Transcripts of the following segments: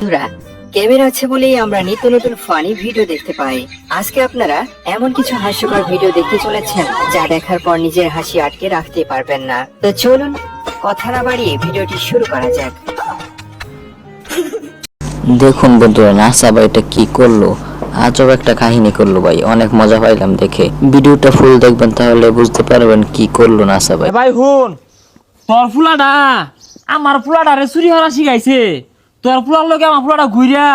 বন্ধুরা ক্যামেরা আছে বলেই আমরা নিত্য নতুন ফানি ভিডিও দেখতে পাই। আজকে আপনারা এমন কিছু হাস্যকর ভিডিও দেখতে চলেছেন যা দেখার পর নিজের হাসি আটকে রাখতে পারবেন না। তো চলুন কথা না বাড়িয়ে ভিডিওটি শুরু করা যাক। দেখুন বন্ধুরা নাসা ভাই এটা কি করল? আজব একটা কাহিনী করল ভাই অনেক মজা পাইলাম দেখে। ভিডিওটা ফুল দেখবেন তাহলে বুঝতে পারবেন কি করল নাসা ভাই। ভাই হুন তোর ফুলাডা আমার ফুলাডা রে চুরি হরা শিখাইছে তোর ফুলার লগে আমার ফুলাডা ঘুরিয়া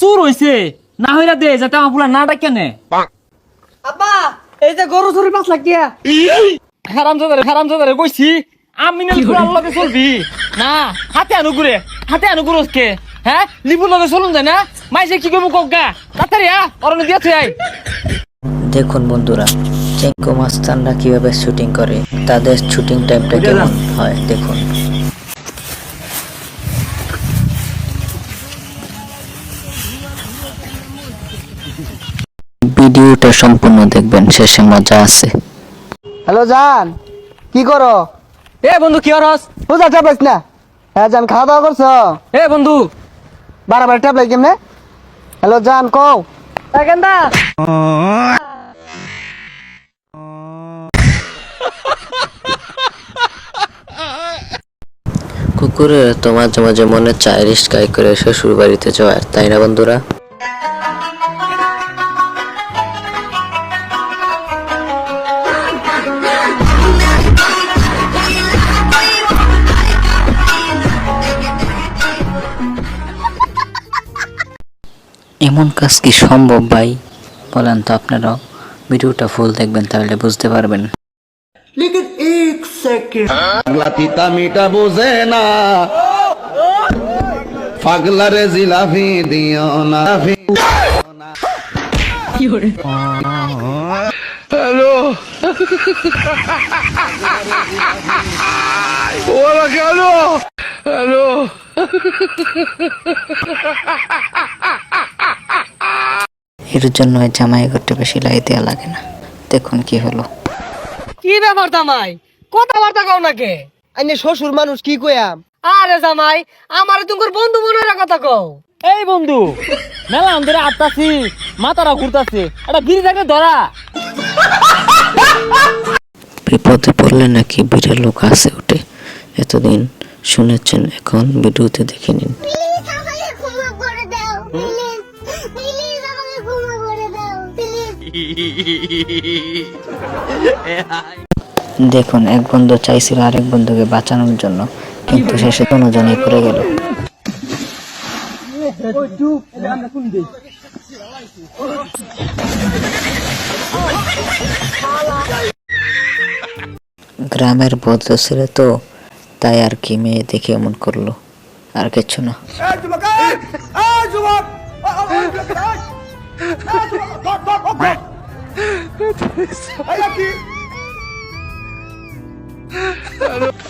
চুর হইছে। না হইরা দে যাতে আমার ফুলা না ডাকেনে আব্বা এই যে গরু চুরি পাঁচ লাখ দিয়া। হারাম জাদারে হারাম জাদারে কইছি আমি না লগে চলবি। না হাতে আনু ঘুরে হাতে আনু ঘুরসকে হ্যাঁ লিপুর লগে চলুন যায় না? মাইসে কি কইবো কগা তাড়াতাড়ি আ অরণ দিয়া আই দেখুন বন্ধুরা চেঙ্কো মাস্তানরা কীভাবে শুটিং করে তাদের শুটিং টাইমটা কেমন হয় দেখুন। ভিডিওটা সম্পূর্ণ দেখবেন শেষে মজা আছে। হ্যালো জান কি করো? এ বন্ধু কি হরস বুঝা চাপাইস না? হ্যাঁ জান খাওয়া দাওয়া করছ? এ বন্ধু। বারবার ট্যাপ লাগে কেমনে? হ্যালো জান কও। কেন্দা কুকুরের তো মাঝে মাঝে মনে চায় রিস্কাই করে শ্বশুর বাড়িতে যাওয়ার তাই না বন্ধুরা? এমন কাজ কি সম্ভব ভাই? বলেন তো আপনারাও। ভিডিওটা ফুল দেখবেন তাহলে বুঝতে পারবেন। পাগলা তিতা মিটা বোঝে না। পাগলারে জিলাপি দিও না। হ্যালো। ওরা কেন? হ্যালো। এর জন্য ওই জামাই করতে বেশি লাই দেওয়া লাগে না। দেখুন কি হলো। কি ব্যাপার জামাই? কথাবার্তা কও নাকে আইনে শ্বশুর মানুষ কি কইয়াম? আরে জামাই আমারে তোমার বন্ধু মনে কথা কও? এই বন্ধু মেলা আমাদের আটতাছি মাথাটা ঘুরতাছে এটা গিরি থাকে ধরা। বিপদে পড়লে নাকি বিড়ের লোক আসে ওঠে এতদিন শুনেছেন এখন ভিডিওতে দেখে নিন। দেখুন এক বন্ধু চাইছিল আরেক বন্ধুকে বাঁচানোর জন্য কিন্তু শেষে দুজনেই পড়ে গেল গ্রামের ভদ্র ছেলে তো তাই আর কি মেয়ে দেখে এমন করল আর কিছু না কি